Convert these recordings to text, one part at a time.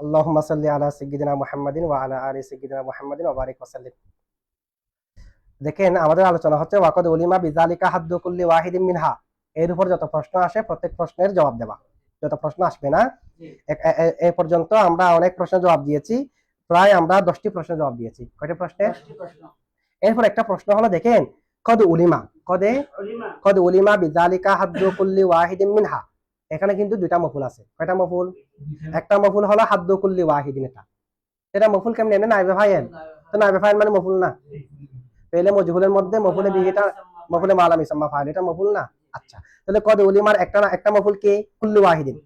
আল্লাহুম্মা সাল্লি আলা সাইয়্যিদিনা মুহাম্মাদিন ওয়া আলা আলি সাইয়্যিদিনা মুহাম্মাদিন ওয়া বারিক ওয়া সাল্লিম দেখেন আমাদের আলোচনা হচ্ছে ওয়াকদ উলিমা বিজালিকা হাদ্দু কুল্লি ওয়াহিদিন মিনহা। এর উপর যত প্রশ্ন আসে প্রত্যেক প্রশ্নের জবাব দেওয়া যত প্রশ্ন আসবে না এ- পর্যন্ত আমরা অনেক প্রশ্নের জবাব দিয়েছি প্রায় আমরা দশটি প্রশ্নের জবাব দিয়েছি। কয়টি প্রশ্নের প্রশ্ন। এরপর একটা প্রশ্ন হলো দেখেন কদ উলিমা? কদে? কদ উলিমা বিজালিকা হাদ্দু কুল্লি ওয়াহিদিন মিনহা। এখানে কিন্তু দুইটা মফুল আছে। কয়টা মফুল? একটা মফুল হলো হাদ্দু কুল্লি ওয়াহিদিন এটা। এটা মফুল কেমনে এমনি নাইবে ফাইল? তো নাইবে ফাইল মানে মফুল না? পেলে মজহুলের মধ্যে মফুলে বিহিটা, মফুলে মালাম ইসাম্মা ফাইল। এটা মফুল না? আচ্ছা। তাহলে কদ উলিমার একটা না একটা মফুল কি? কুল্লি ওয়াহিদিন।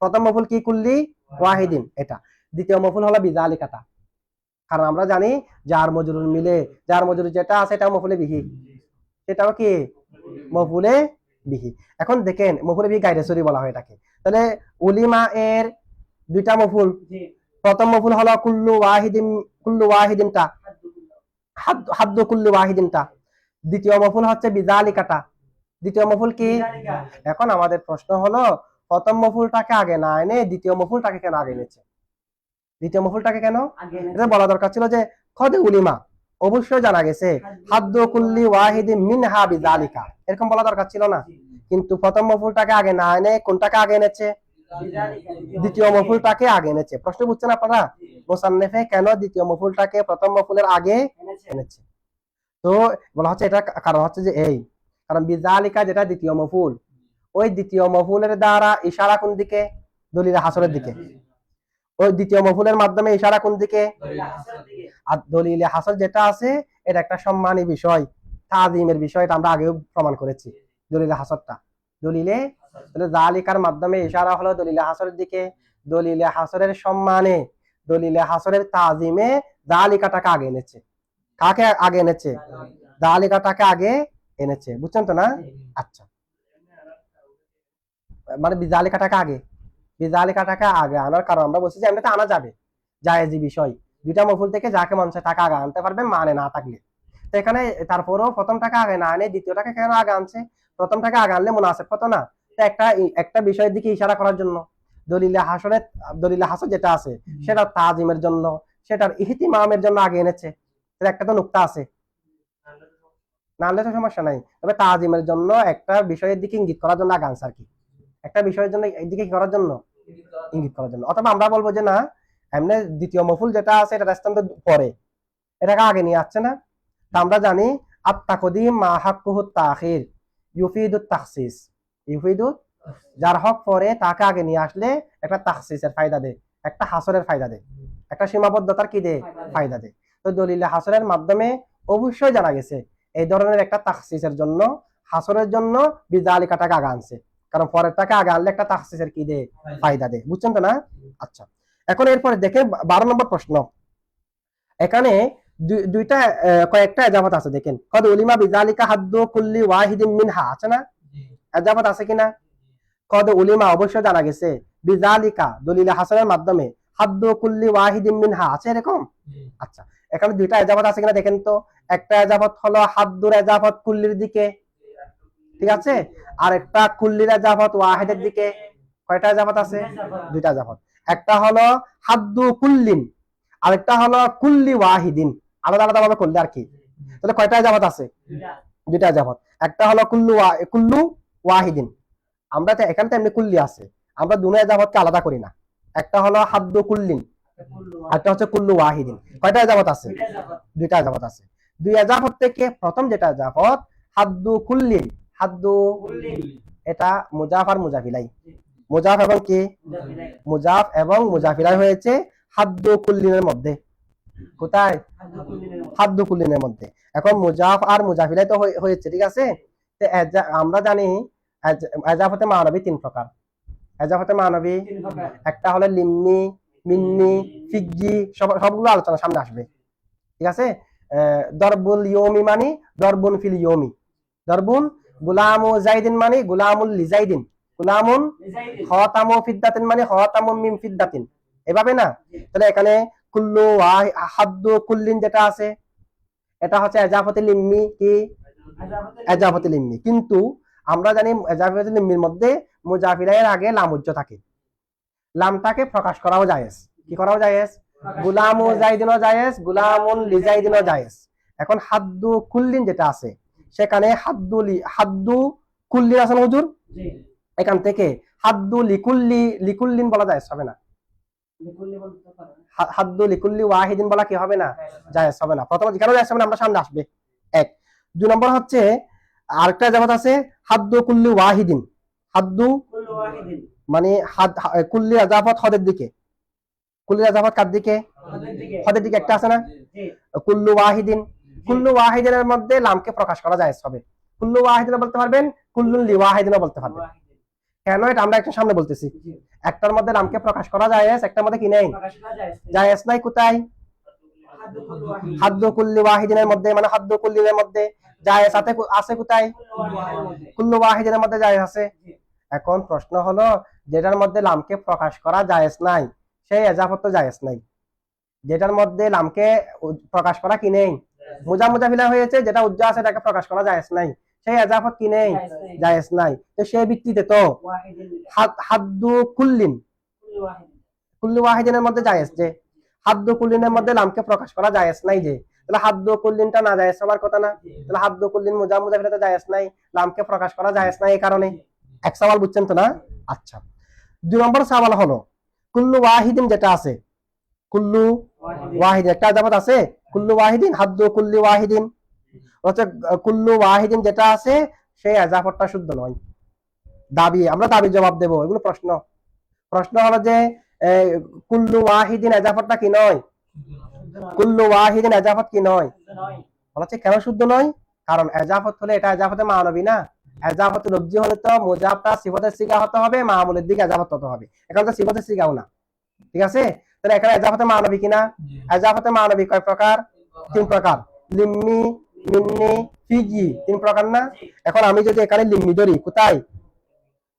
প্রথম মফুল কি কুল্লি? ওয়াহিদিন, এটা। দ্বিতীয় মফুল হলো বিজালিকাটা কারণ আমরা জানি যার মজুরুল মিলে যার মজুর যেটা আছে এটা মফুলে বিহি। সেটাও কি? মফুলে বিহি। এখন দেখেন মফুলে বিহি গাইরেসরি বলা হয় এটাকে। তাহলে উলিমা এর দুইটা মফুল। প্রথম মফুল হলো কুল্লু ওয়াহিদিন কুল্লু ওয়াহিদিনটা। হাদ্দু কুল্লু ওয়াহিদিনটা। দ্বিতীয় মফুল হচ্ছে বিজালিকাটা। দ্বিতীয় মফুল কি? এখন আমাদের প্রশ্ন হলো প্রথম মফুলটাকে আগে না এনে দ্বিতীয় মফুলটাকে কেন আগে এনেছে? দ্বিতীয় মফুলটাকে কেন? আগে এটা বলা দরকার ছিল যে খদে উলিমা। অবশ্যই জানা গেছে, হাদ্দু কুল্লি ওয়াহিদি এরকম বলা দরকার ছিল না। কিন্তু প্রথম মফুলটাকে আগে না এনে কোনটাকে আগে এনেছে? দ্বিতীয় মফুলটাকে আগে এনেছে। প্রশ্ন বুঝছেন আপনারা, মোসান্নেফে কেন দ্বিতীয় মফুলটাকে প্রথম মফুলের আগে এনেছে? এনেছে তো বলা হচ্ছে, এটা কারণ হচ্ছে যে এই, কারণ বিজালিকা যেটা দ্বিতীয় মফুল, ওই দ্বিতীয় মফুলের দ্বারা ইশারা কোন দিকে? দলিল হাসরের দিকে। ওই দ্বিতীয় মফুলের মাধ্যমে ইশারা কোন দিকে? আর দলিলে হাসর যেটা আছে এটা একটা সম্মানী বিষয় তাজিমের বিষয় এটা আমরা আগেও প্রমাণ করেছি দলিলে হাসরটা দলিলে জালিকার মাধ্যমে ইশারা হলো দলিলে হাসরের দিকে দলিলে হাসরের সম্মানে দলিলে হাসরের তাজিমে জালিকাটাকে আগে এনেছে। কাকে আগে এনেছে? জালিকাটাকে আগে এনেছে বুঝছেন তো না? আচ্ছা। মানে বিজালিকাটাকে আগে। বিজালিকাটাকে আগে আনার কারণ আমরা বলছি যে এমনিতে আনা যাবে। জায়েজি বিষয় দুইটা মফুল থেকে যাকে মন চায় তাকে আগে আনতে পারবে মানে না থাকলে। তো এখানে তারপরেও প্রথমটাকে আগে না আনে দ্বিতীয়টাকে কেন আগে আনছে? প্রথমটাকে আগে আনলে মুনাসেব কত না। তো একটা একটা বিষয়ের দিকে ইশারা করার জন্য দলিলে হাসরের দলিলে হাসর যেটা আছে সেটা তাজিমের জন্য সেটার ইহতিমামের জন্য আগে এনেছে। একটা তো নুক্তা আছে। নাহলে তো সমস্যা নাই। তবে তাজিমের জন্য একটা বিষয়ের দিকে ইঙ্গিত করার জন্য আগে আনছে আর কি। একটা বিষয়ের জন্য এইদিকে কি করার জন্য ইঙ্গিত করার জন্য। অথবা আমরা বলব যে না এমনি দ্বিতীয় মফুল যেটা আছে এটা রেস্তান্ত পরে। এটাকে আগে নিয়ে আসছে না। তা আমরা জানি আত্মাকদিম মা হাক্কুহু তাখির ইউফিদুত তাখসিস। ইউফিদুত যার হক পরে তাকে আগে নিয়ে আসলে একটা তাখসিসের ফায়দা দেয় একটা হাসরের ফায়দা দেয় একটা সীমাবদ্ধতার কি দেয় ফায়দা দেয় তো দলিল হাসরের মাধ্যমে অবশ্যই জানা গেছে এই ধরনের একটা তাখসিসের জন্য হাসরের জন্য বিজালিকাটাকে আগে আনছে। কারণ পরের টাকা আগে আনলে একটা তাখসিসের কি দেয় ফায়দা দেয় বুঝছেন তো না? আচ্ছা। এখন এরপরে দেখে বারো নম্বর প্রশ্ন। এখানে দুইটা কয়েকটা আছে দেখেন। কদ উলিমা বিজালিকা হাদ্দু কুল্লি ওয়াহিদিন মিনহা আছে না? আছে কিনা? কদ উলিমা অবশ্যই জানা গেছে বিজালিকা দলিলে হাসানের মাধ্যমে হাদ্দু কুল্লি ওয়াহিদিন মিনহা আছে এরকম? আচ্ছা। এখানে দুইটা এজাবত আছে কিনা দেখেন তো? একটা এজাবত হলো হাদ্দুর এজাবত কুল্লির দিকে ঠিক আছে? আর একটা কুল্লির এজাবত ওয়াহিদের দিকে কয়টা এজাবত আছে? দুইটা জাফত একটা হলো হাদ্দু কুল্লিন, আরেকটা হলো কুল্লি ওয়াহিদিন। আলাদা আলাদা ভাবে করলে আর কি? তাহলে কয়টা জাফত আছে? দুইটা জাফত একটা হলো কুল্লু কুল্লু ওয়াহিদিন। আমরা তো এখানে এমনি কুল্লি আছে। আমরা দুনিয়া জাফতকে আলাদা করি না। একটা হলো হাদ্দু কুল্লিন একটা হচ্ছে কুল্লু ওয়াহিদিন। কয়টা জাফত আছে? দুইটা জাফত আছে। দুই জাফত থেকে প্রথম যেটা জাফত হাদ্দু কুল্লিন হাদ্দু এটা মুজাফ আর মুজাফিলাই। মুজাফ এবং কি? মুজাফ এবং মুজাফিলাই হয়েছে হাদ্দু কুল্লিনের মধ্যে। কোথায়? হাদ্দু কুল্লিনের মধ্যে। এখন মুজাফ আর মুজাফিলাই তো হয়েছে ঠিক আছে? আমরা জানি এজাফতে মানবী তিন প্রকার। এজাফতে মানবী একটা হলো লিম্মি মিন্নি সব সবগুলো আলোচনা সামনে আসবে। ঠিক আছে? দরবুল ইয়মি মানি দরবুন ফিল ইয়মি। দরবুন গুলামু জাইদিন মানি গুলামুল লিজাইদিন। গুলামুন খতামু ফিদ্দাতিন মানে খতামু মিম ফিদ্দাতিন। এভাবে না? তাহলে এখানে কুল্লু হাদ্দু কুল্লিন যেটা আছে এটা হচ্ছে এজাফতে লিম্মি কি? এজাফতে লিম্মি কিন্তু আমরা জানি এজাফতে লিম্মির মধ্যে মুজাফিরায়ের আগে লামুজ্জ থাকে। লামটাকে প্রকাশ করাও যায় কি করাও জায়েজ? গুলামু জাইদিনও জায়েজ গুলামুন লিজাইদিনও জায়েজ। এখন হাদ্দু কুল্লিন যেটা আছে সেখানে হাদ্দু লি হাদ্দু কুল্লি আছে না হুজুর? এখান থেকে হাদ্দু লিকুল্লি লিকুল্লিন বলা যায় হবে না? হাদ্দু লিকুল্লি ওয়াহিদিন বলা কি হবে না? জায়েজ হবে না। প্রথমে কেন জায়েজ হবে না? আমরা সামনে আসবে। এক। দুই নম্বর হচ্ছে আরেকটা জামাত আছে হাদ্দু কুল্লি ওয়াহিদিন। হাদ্দু মানে হাদ কুল্লি আজাফত হদের দিকে। কুল্লি আজাফত কার দিকে? হদের দিকে। একটা আছে না? কুল্লু ওয়াহিদিন। কুল্লু ওয়াহিদিনের মধ্যে লামকে প্রকাশ করা যায় হবে কুল্লু ওয়াহিদিন বলতে পারবেন কুল্লুল লি বলতে পারবেন। কেন? এটা আমরা একটা সামনে বলতেছি। একটার মধ্যে নামকে প্রকাশ করা যায় একটার মধ্যে কি নেই? যায়। জায়েজ নাই কোথায়? হাদ্দু কুল্লু ওয়াহিদিন ওয়াহিদিনের মধ্যে মানে হাদ্দু কুল্লিনের মধ্যে। জায়েজ আছে আছে কোথায়? কুল্লু ওয়াহিদিনের মধ্যে জায়েজ আছে। এখন প্রশ্ন হলো যেটার মধ্যে লামকে প্রকাশ করা জায়েজ নাই সেই এজাফত জায়েজ নাই। যেটার মধ্যে লামকে প্রকাশ করা কি নেই? মোজা মুজাফিলা হয়েছে যেটা উজ্জা আছে এটাকে প্রকাশ করা জায়েজ নাই। সেই এজাফত কি নেই? জায়েজ নাই। তো সেই ভিত্তিতে তো হাদ্দু কুল্লিন। কুল্লু ওয়াহিদিনের মধ্যে জায়েজ যে হাদ্দু কুল্লিনের মধ্যে লামকে প্রকাশ করা জায়েজ নাই যে। তাহলে হাদ্দু কুল্লিনটা না জায়েজ হওয়ার কথা না? তাহলে হাদ্দু কুল্লিন মোজা মুজাফিলাতে জায়েজ নাই লামকে প্রকাশ করা জায়েজ নাই এই কারণে? এক সওয়াল বুঝছেন তো না? আচ্ছা। দুই নম্বর সওয়াল হলো কুল্লু ওয়াহিদিন যেটা আছে কুল্লু ওয়াহিদিন। একটা আজাবাত আছে? কুল্লু ওয়াহিদিন, হাদ্দু কুল্লি ওয়াহিদিন। হচ্ছে কুল্লু ওয়াহিদিন যেটা আছে সেই আজাফতটা শুদ্ধ নয়। দাবি, আমরা দাবি জবাব দেব, এগুলো প্রশ্ন। প্রশ্ন হলো যে কুল্লু ওয়াহিদিন আজাফতটা কি নয়? কুল্লু ওয়াহিদিন আজাফত কি নয়? হচ্ছে কেন শুদ্ধ নয়? কারণ এজাফত হলে এটা এজাফতে মানবী না। এজাফত লব্জি হলে তো মোজাবটা সিফতের সিগা হতে হবে, মামুলের দিকে এজাফত হতে হবে। এখন তো সিফতের সিগাও না। ঠিক আছে? তাহলে এখানে এজাফতে মানবী কিনা এজাফতে মানবী কয় প্রকার? তিন প্রকার। লিম্মি মিন্নি ফিজি তিন প্রকার না? এখন আমি যদি এখানে লিম্মি ধরি কোথায়?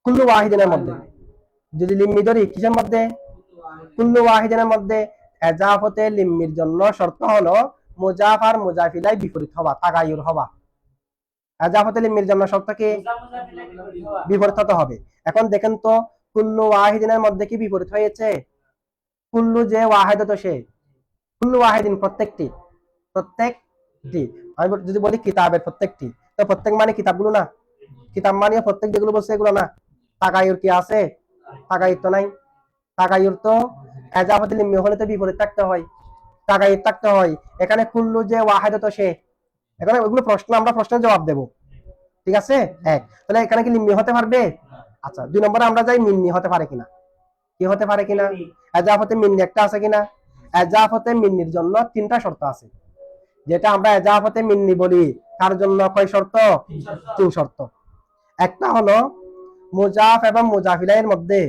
কুল্লু ওয়াহিদিনের মধ্যে। যদি লিম্মি ধরি কিসের মধ্যে? কুল্লু ওয়াহিদিনের মধ্যে। এজাফতে লিম্মির জন্য শর্ত হলো মুজাফ আর মুজাফিলাই বিপরীত হবা তাগায়ুর হবা। এজাফতে লিম্মির জন্য শর্ত কি? বিপরীত হতে হবে। এখন দেখেন তো কুল্লু ওয়াহিদিনের মধ্যে কি বিপরীত হয়েছে? কুল্লু যে ওয়াহেদ তো সে, কুল্লু ওয়াহিদিন প্রত্যেকটি প্রত্যেকটি। আমি যদি বলি কিতাবের প্রত্যেকটি, তো প্রত্যেক মানে কিতাবগুলো না? কিতাব মানে প্রত্যেক যেগুলো বলছে এগুলো না? তাগায়ুর কি আছে? তাগায়ুর তো নাই। তাগায়ুর তো এজাফতে লিম্মি হলে তো বিপরীত থাকতে হয়। তাগায়ুর থাকতে হয়। এখানে কুল্লু যে ওয়াহেদ তো সে, এখানে ওইগুলো প্রশ্ন, আমরা প্রশ্নের জবাব দেবো। ঠিক আছে? এক। তাহলে এখানে কি লিম্মি হতে পারবে? আচ্ছা দুই নম্বরে আমরা যাই মিন্নি হতে পারে কিনা। কি হতে পারে কিনা? এজাফতে মিন্নি একটা আছে কিনা? এজাফতে মিন্নির জন্য তিনটা শর্ত আছে। যেটা আমরা এজাফতে মিন্নি বলি, তার জন্য কয় শর্ত? তিন শর্ত। একটা হলো মুজাফ এবং মুজাফিলাইয়ের মধ্যে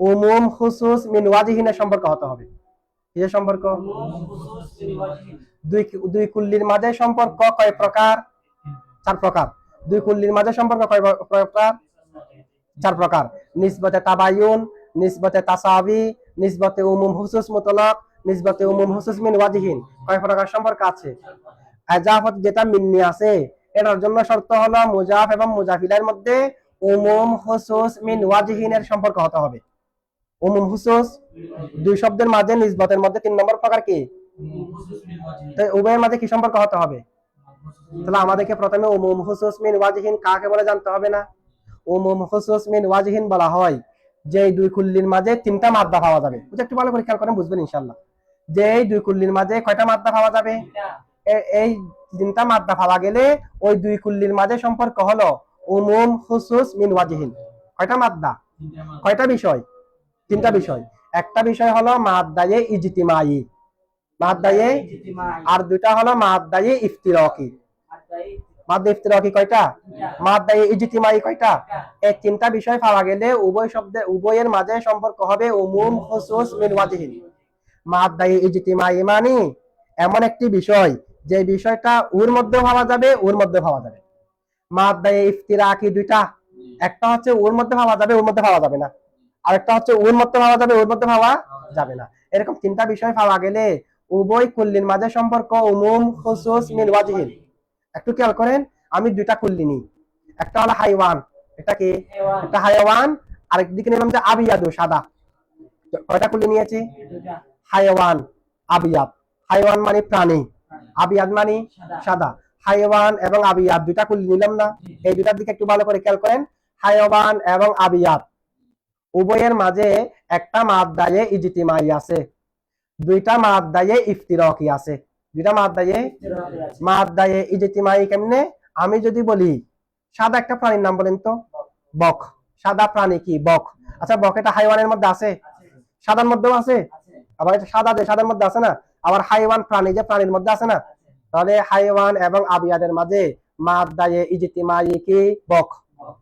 উমুম খুসুস মিন ওয়াজিহিনের সম্পর্ক হতে হবে। কিসের সম্পর্ক? দুই দুই কুল্লির মাঝে সম্পর্ক কয় প্রকার? চার প্রকার। দুই কুল্লির মাঝে সম্পর্ক কয় প্রকার? চার প্রকার। নিসবতে তাবায়ুন, নিসবতে তাসাবি নিসবতে উমুম হুসুস মুতলক, নিসবতে উমুম হুসুস মিন ওয়াজিহিন। কয় প্রকার সম্পর্ক আছে? এজাফত যেটা মিন্নি আছে, এটার জন্য শর্ত হলো মুজাফ এবং মুজাফিলের মধ্যে উমুম হুসুস মিন ওয়াজিহিনের সম্পর্ক হতে হবে। উমুম হুসুস দুই শব্দের মাঝে নিসবতের মধ্যে তিন নম্বর প্রকার কি? উভয়ের মাঝে কি সম্পর্ক হতে হবে? তাহলে আমাদেরকে প্রথমে উমুম হুসুস মিন ওয়াজিহিন কাকে বলে জানতে হবে না? উমুম হুসুস মিন ওয়াজিহিন বলা হয়। যে দুই কুল্লির মাঝে তিনটা মাদ্দা পাওয়া যাবে। বুঝে একটু ভালো করে খেয়াল করেন বুঝবেন ইনশাল্লাহ যে এই দুই কুল্লির মাঝে কয়টা মাদ্দা পাওয়া যাবে? এই তিনটা মাদ্দা পাওয়া গেলে ওই দুই কুল্লির মাঝে সম্পর্ক হলো উমুম হুসুস মিন ওয়াজিহিন। কয়টা মাদ্দা? কয়টা বিষয়? তিনটা বিষয়। একটা বিষয় হলো মাদ্দায়ে ইজতিমাই। মাদ্দায়ে আর দুইটা হলো মাদ্দায়ে ইফতিরাকি। মাদ্দা ইফতিরাকি কয়টা? মাদ্দায়ে ইজতিমাই কয়টা? এই তিনটা বিষয় পাওয়া গেলে উভয় শব্দে উভয়ের মাঝে সম্পর্ক হবে উমুম খুসুস মিন ওয়াজিহিন। মাদ্দায়ে ইজতিমাই মানে এমন একটি বিষয় যে বিষয়টা ওর মধ্যে পাওয়া যাবে ওর মধ্যে পাওয়া যাবে। ইফতিরাকি দুইটা। একটা হচ্ছে ওর মধ্যে পাওয়া যাবে ওর মধ্যে পাওয়া যাবে না। আরেকটা হচ্ছে ওর মধ্যে পাওয়া যাবে ওর মধ্যে পাওয়া যাবে না। এরকম তিনটা বিষয় পাওয়া গেলে উভয় কুল্লির মাঝে সম্পর্ক উমুম খুসুস মিন ওয়াজিহিন। একটু খেয়াল করেন আমি দুইটা কুল্লি নিই একটা হলো হাইওয়ান এটা কি? একটা হাইওয়ান আরেক দিকে নিলাম যে আবিয়াদু সাদা। কয়টা কুল্লি নিয়েছি? হাইওয়ান আবিয়াত হাইওয়ান মানে প্রাণী আবিয়াত মানে সাদা। হাইওয়ান এবং আবিয়াত দুইটা কুল নিলাম না? এই দুটার দিকে একটু ভালো করে খেয়াল করেন। হাইওয়ান এবং আবিয়াত উভয়ের মাঝে একটা মাদ্দায়ে ইজিতিমাই আছে দুইটা মাদ্দায়ে ইফতিরকি আছে। দুইটা মাদ্দায়ে মাদ্দায়ে ইজিতিমাই কেমনে? আমি যদি বলি, সাদা একটা প্রাণীর নাম বলেন তো? বক। সাদা প্রাণী কি? বক। আচ্ছা বক এটা হাইওয়ানের মধ্যে আছে? সাদার মধ্যেও আছে? আবার এটা সাদা যে সাদার মধ্যে আছে না? আবার হাইওয়ান প্রাণী যে প্রাণীর মধ্যে আছে না? তাহলে হাইওয়ান এবং আবিয়াদের মাঝে মাদ্দায়ে ইজিতিমাই কি? বক।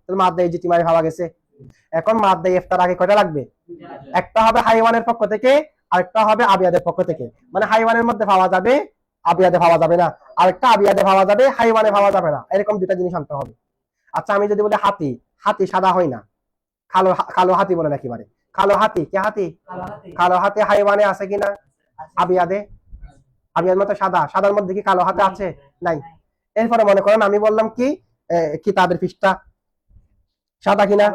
তাহলে মাদ্দায়ে ইজিতিমাই ভাবা গেছে। এখন মাদ্দায়ে ইফতার আগে কয়টা লাগবে। একটা হবে হাইওয়ানের পক্ষ থেকে, আরেকটা হবে আবিয়াদের পক্ষ থেকে। মানে হাইওয়ানের মধ্যে পাওয়া যাবে আবিয়াদে পাওয়া যাবে না। আরেকটা আবিয়াদে পাওয়া যাবে হাইওয়ানে পাওয়া যাবে না। এরকম দুটা জিনিস আনতে হবে। আচ্ছা আমি যদি বলি হাতি হাতি সাদা হয় না। কালো কালো হাতি বলে নাকি মানে কালো হাতি কে হাতি? কালো হাতি। হাইওয়ানে আছে কিনা? আবিয়াদে? আবিয়াদ মতো সাদা। সাদার মধ্যে কি কালো হাতে আছে? নাই। এরপরে মনে করেন আমি বললাম কি কিতাবের পৃষ্ঠা? সাদা কিনা?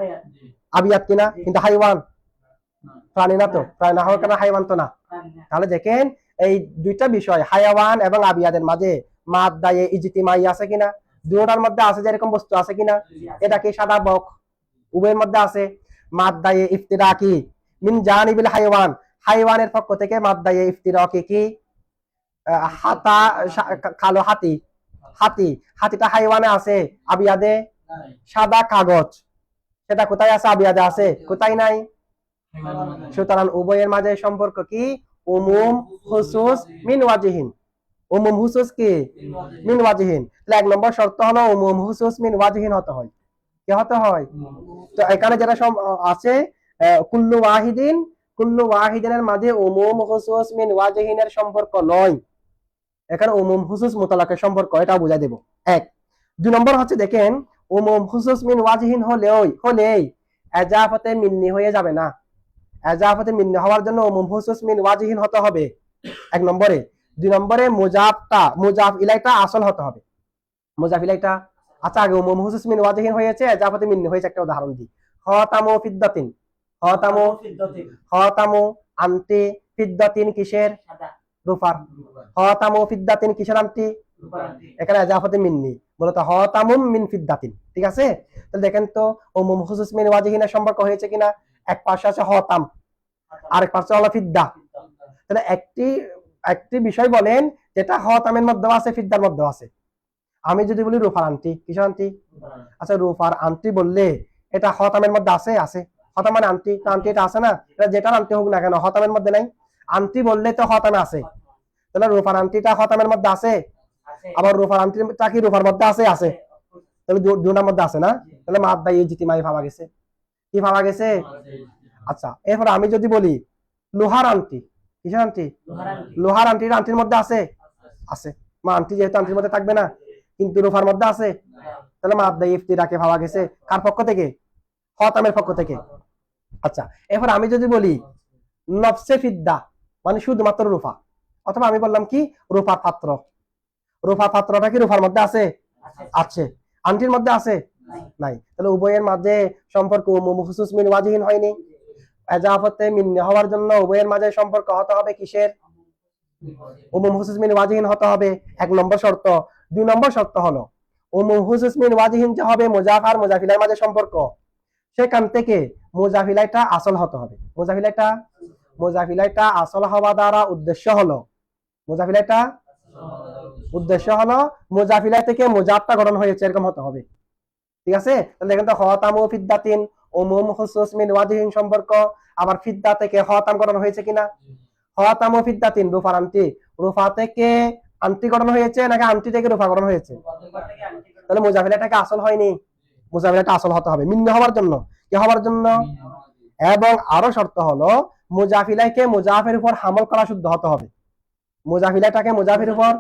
আবিয়াদ কিনা? কিন্তু হাইওয়ান? প্রাণী না তো? প্রাণী না হওয়ার কারণে হাইওয়ান তো না। তাহলে দেখেন এই দুইটা বিষয় হায়াওয়ান এবং আবিয়াদের মাঝে মাদ্দায়ে ইজিতিমাই আছে কিনা? দুটার মধ্যে আছে যে এরকম বস্তু আছে কিনা? এটা কি সাদা বক? উভয়ের মধ্যে আছে মাদ্দায়ে ইফতিরাকি মিন জানিবিল হাইওয়ান হাইওয়ানের পক্ষ থেকে মাদ্দায়ে ইফতিরাকি কি? আহ, হাতা কালো হাতি। হাতি। হাতিটা হাইওয়ানে আছে। আবিয়াদে? সাদা কাগজ। সেটা কোথায় আছে? আবিয়াদে আছে। কোথায় নাই? সুতরাং উভয়ের মাঝে সম্পর্ক কি? উমুম হুসুস মিন উমুম হুসুস কি? মিন তাহলে এক নম্বর শর্ত হলো উমুম হুসুস হতে হয়। কি হতে হয়? তো এখানে আছে কুল্লু ওয়াহিদিন, কুল্লু ওয়াহিদিনের মাঝে উমুম হুসুস মিন ওয়াজিহিনের সম্পর্ক নয়। এখানে উমুম হুসুস মুতালাকের সম্পর্ক, এটা বুঝাই দেব। এক। দুই নম্বর হচ্ছে দেখেন, উমুম হুসুস মিন ওয়াজিহিন হলেও হলেই এজাফতে মিন্নি হয়ে যাবে না। এজাফতে মিন্নি হওয়ার জন্য মিন ওয়াজিহিন হতে হবে। এক নম্বরে। দুই নম্বরে মুজাফটা মুজাফ ইলাইটা আসল হতে হবে। মুজাফ ইলাইটা আচ্ছা আগে মিন ওয়াজিহিন হয়েছে এজাফতে হয়েছে একটা উদাহরণ দিই। খতামু ফিদ্দাতিন। খতামু ফিদ্দাতিন, খতামু আন্টি ফিদ্দাতিন কিসের? রুফার খতামু ফিদ্দাতিন কিসের এখানে এজাফতে মিন্নি মূলত হতামুম মিন ফিদ্দাতিন। ঠিক আছে? তাহলে দেখেন তো উমুম হুসুস মিন সম্পর্ক হয়েছে কিনা? এক পাশে আছে হতাম, আরেক পাশে হলো ফিদ্দা তাহলে একটি একটি বিষয় বলেন যেটা হতামের মধ্যেও আছে, ফিদ্দার মধ্যেও আছে। আমি যদি বলি রুফার আন্টি, কিসের আন্টি? আচ্ছা রুফার আন্টি বললে এটা হতামের মধ্যে আছে আছে। হতাম মানে আন্টি আন্টি এটা আছে না? এটা যেটার আন্টি হোক না কেন, হতামের মধ্যে নাই। আন্টি বললে তো হতামে আছে। তাহলে রুফার আন্টিটা হতামের মধ্যে আছে। আবার রুফার আন্টিটা কি রুফার মধ্যে আছে আছে। তাহলে দুটার মধ্যে আছে না? তাহলে মাদ্দা এই জিতিমাই ভাবা গেছে। কি ভাবা গেছে আচ্ছা এরপর আমি যদি বলি লোহার আন্টি কিসের আন্টি লোহার আন্টির আন্টির মধ্যে আছে? আছে। মা আন্টি যেহেতু আন্টির মধ্যে থাকবে না কিন্তু রুফার মধ্যে আছে? তাহলে মাদ্দা ইফতিরাকে ভাবা গেছে কার পক্ষ থেকে? হতামের পক্ষ থেকে। আচ্ছা এরপর আমি যদি বলি নফসে ফিদ্দা মানে শুধুমাত্র রুফা। অথবা আমি বললাম কি? রুফা পাত্র। রুফা পাত্রটা কি রুফার মধ্যে আছে? আছে, আছে। আন্টির মধ্যে আছে? নাই, তাহলে উভয়ের মাঝে সম্পর্ক হয়নি। এজাফতে হওয়ার জন্য উভয়ের মাঝে সম্পর্ক হতে হবে কিসের? হতে হবে। এক নম্বর শর্ত। দুই নম্বর শর্ত হলো যে হবে মাঝে সম্পর্ক সেখান থেকে মুজাফিলাইটা আসল হতে হবে। মুজাফিলাইটা? মুজাফিলাইটা আসল হওয়া দ্বারা উদ্দেশ্য হলো মুজাফিলাইটা? উদ্দেশ্য হলো মুজাফিলাই থেকে মুজাফটা গঠন হয়েছে এরকম হতে হবে। ঠিক আছে? তাহলে দেখেন তো হতাম ও ফিদ্দাতিন উমুম হুসুস মিন ওয়াজিহিন সম্পর্ক। আবার ফিদ্দা থেকে হতাম গঠন হয়েছে কিনা? হতাম ও ফিদ্দাতিন, রুফার আন্টি। রুফা থেকে আন্টি গঠন হয়েছে নাকি আন্টি থেকে রুফা গঠন হয়েছে? তাহলে মুজাফিলাটাকে আসল হয়নি। মুজাফিলাটা আসল হতে হবে। মিন্ন হওয়ার জন্য। কি হওয়ার জন্য? এবং আরও শর্ত হলো মুজাফিলাইকে মুজাফের উপর হামল করা শুদ্ধ হতে হবে। মুজাফিলাটাকে মুজাফির উপর?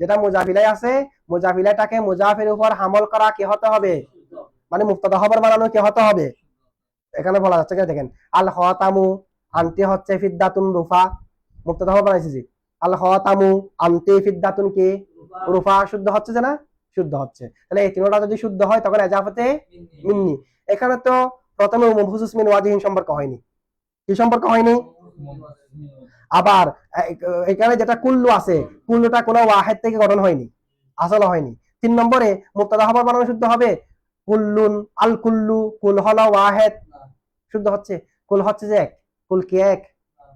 যেটা মুজাফিলাই আছে, মুজাফিলাটাকে মুজাফের উপর হামল করা কি হতে হবে? মানে মুক্তদা খবর বানানো কি হতে হবে? এখানে বলা যাচ্ছে দেখেন, আল হতামু আন্টি হচ্ছে ফিদ্দাতুন রুফা। মুক্তদা খবর বানাইছি জি। আল হতামু আন্টি ফিদ্দাতুন কি? রুফা শুদ্ধ হচ্ছে যে না? শুদ্ধ হচ্ছে। তাহলে এই তিনটা যদি শুদ্ধ হয়, তখন এজাফতে মিন্নি। এখানে তো প্রথমে উমুম হুসুস মিন সম্পর্ক হয়নি। কি সম্পর্ক হয়নি? আবার এখানে যেটা কুল্লু আছে, কুল্লুটা কোনো ওয়াহেদ থেকে গঠন হয়নি, আসল হয়নি। তিন নম্বরে মুক্তাদা হবার বানানো শুদ্ধ হবে? কুল্লুন আল কুল্লু, কুল হলো ওয়াহেদ। শুদ্ধ হচ্ছে? কুল হচ্ছে যে এক। কুল কি এক?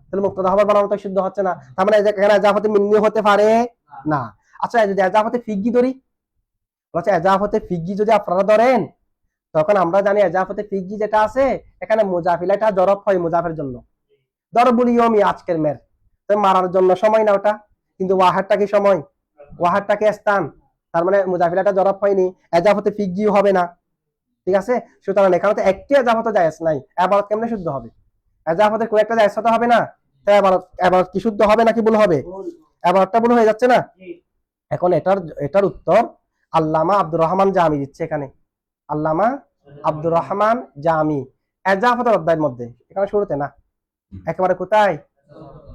তাহলে মুক্তাদা হবার বানানো তো শুদ্ধ হচ্ছে না। তার মানে এখানে এজাফতে মিন্নি হতে পারে না। আচ্ছা যদি এজাফতে ফিগি ধরি, বলছে এজাফতে ফিগি যদি আপনারা ধরেন, তখন আমরা জানি এজাফতে ফিগি যেটা আছে, এখানে মুজাফিলাটা জরব হয় মুজাফের জন্য। দরবুল ইয়মি আজকের মের। তো মারার জন্য সময় না ওটা কিন্তু ওয়াহারটা কি সময়? ওয়াহারটা কি স্থান? তার মানে মুজাফিলাটা জরব হয়নি এজাফতে হবে না। ঠিক আছে? সুতরাং এখানে তো একটি এজাফত জায়েজ নাই এবারত কেমনে শুদ্ধ হবে? এজাফতের কোন একটা জায়েজ হতে হবে না? তাই এবারত এবারত কি শুদ্ধ হবে নাকি ভুল হবে? ভুল। এবারটা ভুল হয়ে যাচ্ছে না? এখন এটার এটার উত্তর আল্লামা আব্দুর রহমান জামি দিচ্ছে এখানে। আল্লামা আব্দুর রহমান জামি। এজাফতের অধ্যায়ের মধ্যে। এখানে শুরুতে না? একেবারে কোথায়?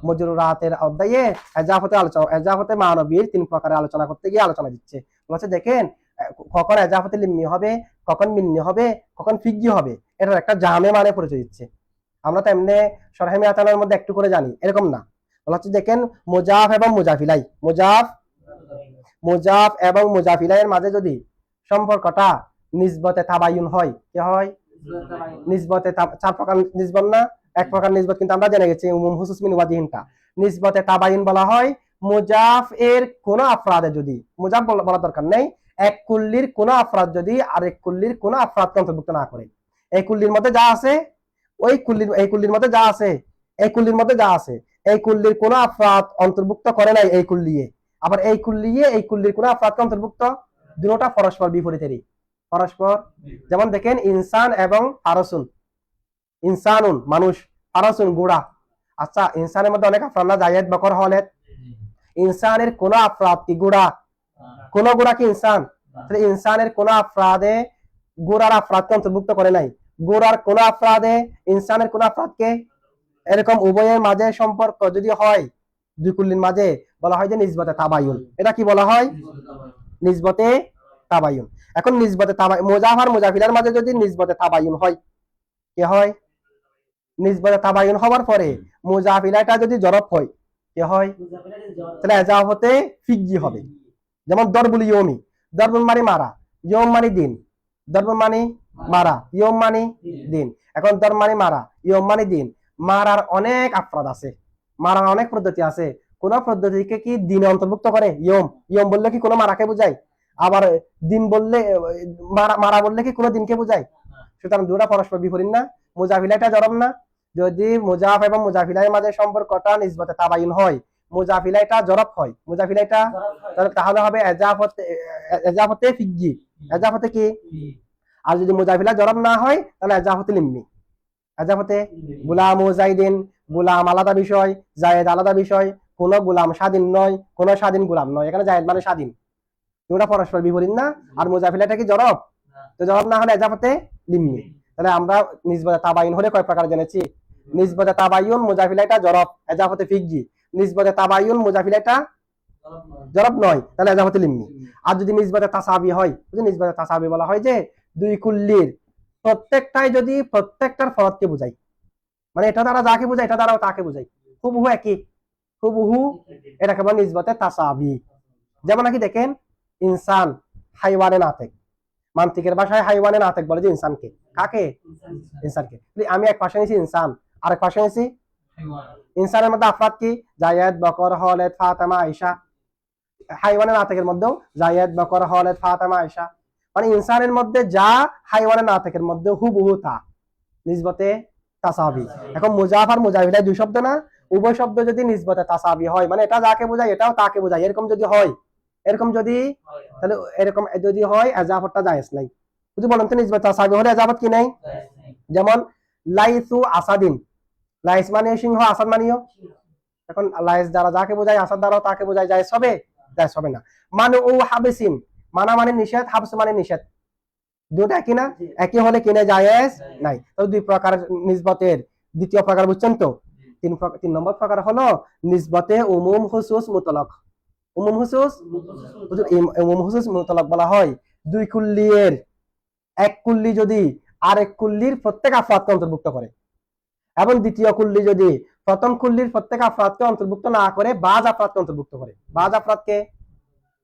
মজরুরাতের অধ্যায়ে এজাফতে আলোচনা, এজাফতে মানবীর তিন আলোচনা করতে গিয়ে আলোচনা দিচ্ছে। বলছে দেখেন, কখন এজাফতে লিম্মি হবে, কখন মিন্নি হবে, কখন হবে, এটার একটা জামে মানে পরিচয় দিচ্ছে। আমরা তো এমনি সরহেমি মধ্যে একটু করে জানি, এরকম না। বলা হচ্ছে, দেখেন, মুজাফ এবং মুজাফিলাই, মুজাফ মুজাফ এবং মুজাফিলাইয়ের মাঝে যদি সম্পর্কটা নিজবতে তাবায়ুন হয়, কি হয়? নিসবতে তা- চার প্রকার নিসবত না? এক প্রকার নিসবত, কিন্তু আমরা জেনে গেছি উমুম হুসুস মিন ওয়াজিহিনটা। নিসবতে তাবায়ুন বলা হয় মুজাফ এর কোন আফরাদে যদি, মুজাফ বলা দরকার নেই, এক কুল্লির কোন আফরাদ যদি আরেক কুল্লির কোন আফরাদকে অন্তর্ভুক্ত না করে। এই কুল্লির মধ্যে যা আছে, ওই কুল্লির এই কুল্লির মধ্যে যা আছে, এই কুল্লির মধ্যে যা আছে, এই কুল্লির কোন আফরাদ অন্তর্ভুক্ত করে নাই এই কুল্লিয়ে। আবার এই কুল্লিয়ে, এই কুল্লির কোন আফরাদকে অন্তর্ভুক্ত দুটোটা পরস্পর বিপরীতেরই। পরস্পর, যেমন দেখেন, ইনসান এবং ফারসুন ইনসানুন মানুষ ফারসুন গুড়া আচ্ছা ইনসানের মধ্যে অনেক আফরাদ না? জায়েদ বকর হলেত ইনসানের কোন আফরাদ কি গুড়া কোন গুড়া কি ইনসান? ইনসানের কোন আফরাদে গোড়ার আফরাদকে অন্তর্ভুক্ত করে নাই। গোড়ার কোন আফরাদে ইনসানের কোন আফরাদকে? এরকম উভয়ের মাঝে সম্পর্ক যদি হয় দুই কুল্লির মাঝে বলা হয় যে নিজবতে তাবায়ুন। এটা কি বলা হয়? নিজবতে তাবায়ুন। এখন নিজবতে তাবাই মুজাফ আর মুজাফিলার মাঝে যদি নিজবতে তাবায়ুন হয় কি হয়? নিজবতে তাবায়ুন হওয়ার পরে মুজাফিলাটা যদি জরব হয় কি হয়? তাহলে এজাফতে ফিজ্জি হবে। যেমন দরবুল ইয়মি দরবুল মানে মারা ইয়ম মানে দিন দরবুল মানে মারা। ইয়ম মানে দিন। এখন দর মানে মারা ইয়ম মানে দিন মারার অনেক আফরাদ আছে মারার অনেক পদ্ধতি আছে। কোন পদ্ধতিকে কি দিনে অন্তর্ভুক্ত করে? ইয়ম ইয়ম বললে কি কোনো মারাকে বোঝায়? আবার দিন বললে মারা মারা বললে কি কোনো দিনকে বোঝায়? সুতরাং দুটা পরস্পর বিপরীত না মুজাফিলাটা জরম না যদি মুজাফ এবং মুজাফিলার মাঝে সম্পর্কটা নিজবতে তাবায়ুন হয়, মুজাফিলাইটা জরব হয়। মুজাফিলাইটা তাহলে হবে এজাফতে এজাফতে ফিজ্জি। এজাফতে কি? আর যদি মুজাফিলা জরব না হয়, তাহলে এজাফতে লিম্মি। এজাফতে গুলাম ও জাইদিন। গুলাম আলাদা বিষয়, জায়েদ আলাদা বিষয়। কোন গুলাম স্বাধীন নয়, কোন স্বাধীন গুলাম নয়। এখানে জায়েদ মানে স্বাধীন। দুটা পরস্পর বিপরীত না? আর মুজাফিলাটা কি জরব তো জরব না হলে এজাফতে লিম্মি। তাহলে আমরা নিজবতে তাবাইন হলে কয় প্রকার জেনেছি? নিজবতে তাবাইন মুজাফিলাটা জরব এজাফতে ফিজ্জি। নিজবতে তাবাইন মুজাফিলাটা জরব নয়, তাহলে এজাফতে লিম্মি। আর যদি নিজবাতে তাসাবি হয়, যদি নিজবাতে তাসাবি বলা হয় যে দুই কুল্লির প্রত্যেকটাই যদি প্রত্যেকটার ফরতকে বোঝায় মানে এটা দ্বারা যাকে বোঝায় এটা দ্বারাও তাকে বোঝায় হুবহু একই, হুবহু এটাকে বলে নিজবাতে তাসাবি। যেমন নাকি দেখেন, ইনসান হাইওয়ানে নাতেক। মান্তিকের ভাষায় হাইওয়ানে নাতেক বলে যে ইনসানকে। কাকে? ইনসানকে। আমি এক পাশে নিয়েছি ইনসান। আরেক পাশে নিয়েছি ইনসানের মধ্যে আফরাদ কি? জায়েদ বকর হলেদ ফাতেমা আয়েশা। হাইওয়ানের নাতেকের মধ্যেও জায়েদ বকর হলেদ ফাতেমা আয়েশা। মানে ইনসানের মধ্যে যা হাইওয়ানের নাতেকের মধ্যে হুবহু তা। নিজবতে তাসাবি। এখন মুজাফ আর মুজাহিদা দুই শব্দ না? উভয় শব্দ যদি নিজবতে তাসাবি হয় মানে এটা যাকে বোঝায় এটাও তাকে বোঝায়। এরকম যদি হয় এরকম যদি তাহলে এরকম যদি হয় এজাফতটা জায়েজ নাই। যদি বলেন তো নিজবত তাসাবি হলে এজাফত কি নাই। যেমন লাইসু আসাদিন। লাইস মানে সিংহ আসাদ মানিও এখন লাইস দ্বারা যাকে বোঝায় আসাদ দ্বারা তাকে বোঝায় যায় হবে যায় হবে না। মানে ও হাবেসিন মানা মানে নিষেধ হাবস মানে নিষেধ। দুটো একই না? একই হলে কিনে জায়েজ নাই। তো দুই প্রকার নিজবতের দ্বিতীয় প্রকার বুঝছেন তো? তিন প্রকার তিন নম্বর প্রকার হলো নিজবতে উমুম হুসুস মুতলক। উমুম হুসুস? উমুম হুসুস মুতলক বলা হয়। দুই কুল্লিয়ের। এক কুল্লি যদি আরেক কুল্লির প্রত্যেক আফরাদকে অন্তর্ভুক্ত করে। এবং দ্বিতীয় কুল্লি যদি প্রথম কুল্লির প্রত্যেক আফরাদকে অন্তর্ভুক্ত না করে, বাজ আফরাদকে অন্তর্ভুক্ত করে। বাজ আফরাদকে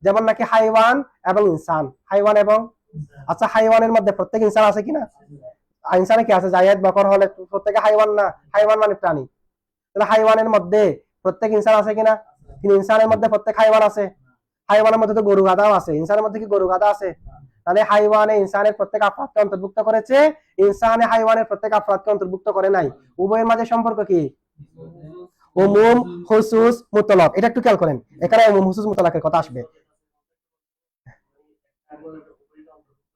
যেমন নাকি হাইওয়ান এবং ইনসান। হাইওয়ান এবং? আচ্ছা হাইওয়ানের মধ্যে প্রত্যেক ইনসান আছে কিনা? ইনসানে কি আছে? জায়েদ বকর হলে প্রত্যেকে হাইওয়ান না? হাইওয়ান মানে প্রাণী। তাহলে হাইওয়ানের মধ্যে প্রত্যেক ইনসান আছে কিনা? কিন্তু ইনসানের মধ্যে প্রত্যেক হাইওয়ান আছে। হাইওয়ানের মধ্যে তো গরু গাদাও আছে। ইনসানের মধ্যে কি গরু গাদা আছে? তাহলে হাইওয়ানে ইনসানের প্রত্যেক আফরাদকে অন্তর্ভুক্ত করেছে। ইনসানে হাইওয়ানের প্রত্যেক আফরাদকে অন্তর্ভুক্ত করে নাই। উভয়ের মাঝে সম্পর্ক কি? উমুম, হুসুস মুতলক এটা একটু খেয়াল করেন। এখানে উমুম, হুসুস মুতলাকের কথা আসবে।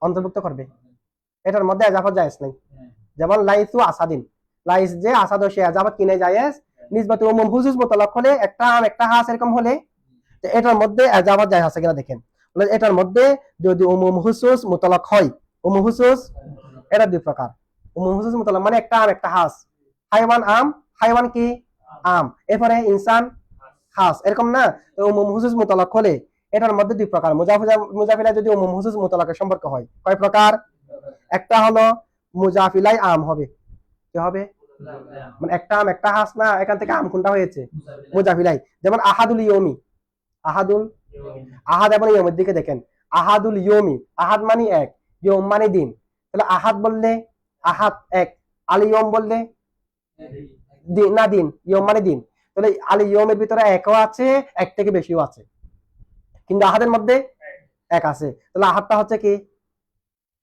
অন্তর্ভুক্ত করবে। এটার মধ্যে এজাফত জায়েজ নাই। যেমন লাইসু আসাদিন। লাইস যে আসাদ সে এজাফত কিনে জায়েজ। নিসবত উমুম, হুসুস মুতলাক হলে একটা আম, একটা হাস এরকম হলে। এটার মধ্যে এজাফত জায়েজ আছে কিনা দেখেন। এটার মধ্যে যদি উমুম হুসুস মুতলাক হয়, উমুম হুসুস, এটা দুই প্রকার। উমুম হুসুস মুতলাক মানে একটা আম, একটা হাস। হাইওয়ান আম, হাইওয়ান কি? আম। এরপরে ইনসান, হাস। এরকম না? তো উমুম হুসুস মুতলাক হলে এটার মধ্যে দুই প্রকার। মুজাফিলা মুজাফিলা যদি উমুম হুসুস মুতলাকের সম্পর্ক হয়, কয় প্রকার? একটা হলো মুজাফিলাই আম হবে। কি হবে? মানে একটা আম, একটা হাস না? এখান থেকে আম কোনটা হয়েছে? মুজাফিলাই। যেমন আহাদুল ইয়মি। আহাদুল আহাদ এবং ইয়মের দিকে দেখেন আহাদুল ইয়মি আহাদ মানে এক ইয়ম মানে দিন। তাহলে আহাদ বললে আহাদ এক আল ইয়ম বললে দিন না দিন ইয়ম মানে দিন। তাহলে আল ইয়মের ভিতরে একও আছে এক থেকে বেশিও আছে। কিন্তু আহাদের মধ্যে এক আছে। তাহলে আহাদটা হচ্ছে কি?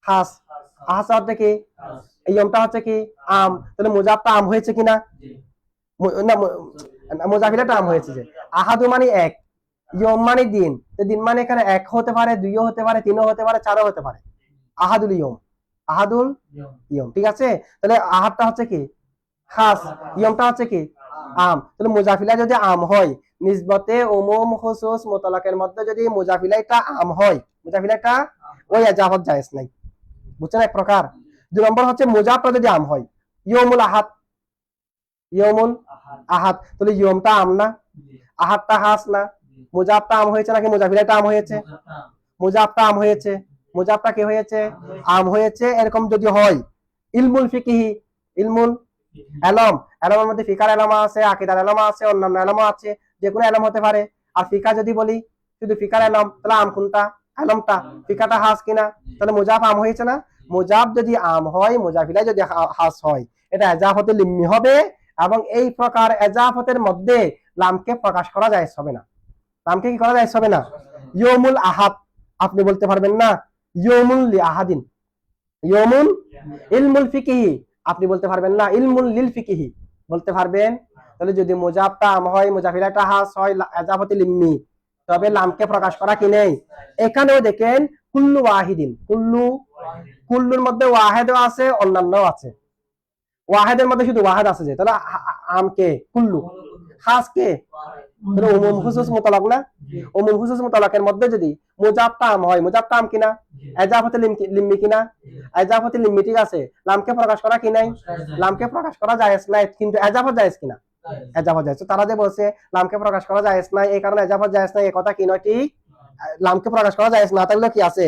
হাস আহাসটা হচ্ছে কি? ইয়মটা হচ্ছে কি? আম। তাহলে মুজাবটা আম হয়েছে কিনা? না, মুজাফিলাটা আম হয়েছে যে। আহাদু মানে এক ইয়ম মানে দিন তো দিন মানে এখানে এক হতে পারে দুইও হতে পারে তিনও হতে পারে চারও হতে পারে আহাদুল ইয়ম আহাদুল ইয়ম ঠিক আছে তাহলে আহাদটা হচ্ছে কি খাস ইয়মটা হচ্ছে কি আম তাহলে মুজাফিলা যদি আম হয় নিসবতে ওমম খুসুস মুতলাকের মধ্যে যদি মুজাফিলাইটা আম হয় মুজাফিলাইটা ওই এজাফত জায়েজ নাই বুঝছেন এক প্রকার দুই নম্বর হচ্ছে মুজাফটা যদি আম হয় ইয়মুল আহাদ ইয়মুল আহাদ তাহলে ইয়মটা আম না আহাদটা হাস না মুজাফটা আম হয়েছে নাকি মুজাফিলাইটা আম হয়েছে? আম। হয়েছে। কি হয়েছে? আম হয়েছে। এরকম যদি হয় ইলমুল ফিকিহি ইলমুল এলম এলমের মধ্যে ফিকার এলমা আছে আকিদার এলমা আছে অন্যান্য এলমা আছে যে কোনো এলম হতে পারে। আর ফিকা যদি বলি শুধু ফিকার এলম তাহলে আম কোনটা? এলমটা। ফিকাটা হাস কিনা তাহলে মুজাফ আম হয়েছে না? মুজাফ যদি আম হয় মুজাফিলাই যদি হাস হয় এটা এজাফতে লিম্মি হবে এবং এই প্রকার এজাফতের মধ্যে লামকে প্রকাশ করা যায় হবে না। লামকে কি করা যায়? না। ইয়মুল আহাদ। আপনি বলতে পারবেন না ইয়মুল আহাদিন। ইয়মুল ইলমুল ফিকিহি। আপনি বলতে পারবেন না ইলমুল লিল ফিকিহি। বলতে পারবেন, তাহলে যদি মুজাফটা আম হয় মুজাফিলাটা হাস হয় এজাফতে লিম্মি। তবে লামকে প্রকাশ করা কি নেই? এখানেও দেখেন, কুল্লু ওয়াহিদিন। কুল্লু কুল্লুর মধ্যে ওয়াহেদও আছে, অন্যান্যও আছে। ওয়াহেদের মধ্যে শুধু ওয়াহেদ আছে যে। তাহলে আমকে, কুল্লু। খাস কে তাহলে উমুম হুসুস মুতালাক না? উমুম হুসুস মুতালাকের মধ্যে যদি মুজাফটা আম হয় মুজাফটা আম কিনা? এজাফতে লিম- লিম্মি কিনা? এজাফতে লিম্মি ঠিক আছে। লামকে প্রকাশ করা কি নাই? লামকে প্রকাশ করা জায়েজ নাই কিন্তু এজাফত জায়েজ কিনা? এজাফত জায়েজ। তারা যে বলছে লামকে প্রকাশ করা জায়েজ নাই এই কারণে এজাফত জায়েজ নাই এই কথা কি নয় ঠিক? লামকে প্রকাশ করা জায়েজ না থাকলে কি আছে?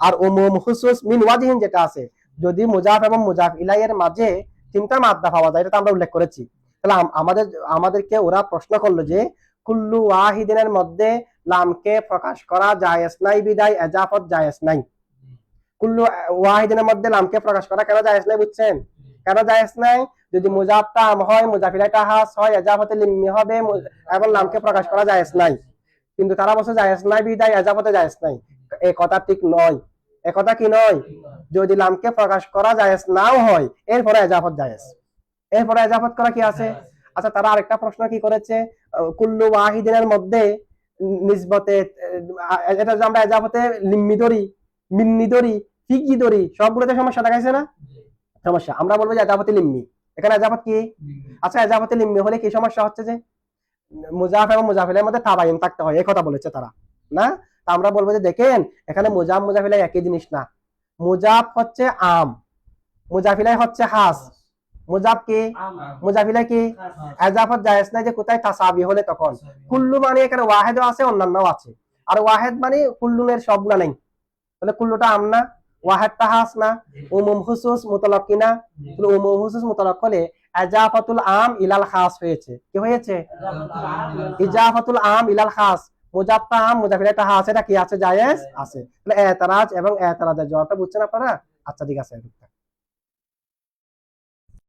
আর উমুম হুসুস মিন ওয়াজিহিন যেটা আছে যদি মুজাফ এবং মুজাফ ইলাইয়ের মাঝে তিনটা মাদ্দা পাওয়া যায় এটা আমরা উল্লেখ করেছি। তাহলে আমাদের আমাদেরকে ওরা প্রশ্ন করল যে, কুল্লু ওয়াহিদিনের মধ্যে লামকে প্রকাশ করা জায়েজ নাই, বিদায় এজাফত জায়েজ নাই। কুল্লু ওয়াহিদিনের মধ্যে লামকে প্রকাশ করা কেন জায়েজ নাই বুঝছেন? কেন জায়েজ নাই? যদি মুজাফটা আম হয় মুজাফিলাটা হাস হয়, এজাফতে লিম্মি হবে এবং লামকে প্রকাশ করা জায়েজ নাই। কিন্তু তারা বলছে জায়েজ নাই, বিদায় এজাফতে জায়েজ নাই। এই কথা ঠিক নয়। এ কথা কি নয়? যদি লামকে প্রকাশ করা জায়েজ নাও হয়, এরপরে এজাফত জায়েজ। এরপরে এজাফত করা কি আছে? আচ্ছা তারা আরেকটা প্রশ্ন কি করেছে? কুল্লু ওয়াহিদিনের মধ্যে নিসবতে এটা যে আমরা এজাফতে লিম্মি ধরি মিন্নি ধরি ফিকি ধরি সবগুলোতে সমস্যা দেখাইছে না? সমস্যা। আমরা বলব যে এজাফতে লিম্মি। এখানে এজাফত কি? আচ্ছা এজাফতে লিম্মি হলে কি সমস্যা হচ্ছে যে? মুজাফ এবং মুজাফিলের মধ্যে থাকতে হয় এই কথা বলেছে তারা। না? তা আমরা বলব যে দেখেন এখানে মুজাফ মুজাফিলাই একই জিনিস না। মুজাফ হচ্ছে আম মুজাফিলাই হচ্ছে হাস। মুজাফ কি মুজাফিলাই কি? এজাফত জায়েজ নাই যে কোথায় তাসাবি হলে তখন। কুল্লু মানে এখানে ওয়াহেদও আছে অন্যান্যও আছে। আর ওয়াহেদ মানে কুল্লুনের সবগুলা নেই। তাহলে কুল্লুটা আম না ওয়াহেদটা হাস না উমুম হুসুস মুতলক কিনা? তাহলে উমুম হুসুস মুতলক হলে এজাফাতুল আম ইলাল খাস হয়েছে। কি হয়েছে? ইজাফাতুল আম ইলাল খাস। মুজাফফা আম মুজাফির তাহা আছে এটা কি আছে? জায়েজ আছে। তাহলে এতরাজ এবং এতরাজের জবাবটা বুঝছেন আপনারা? আচ্ছা ঠিক আছে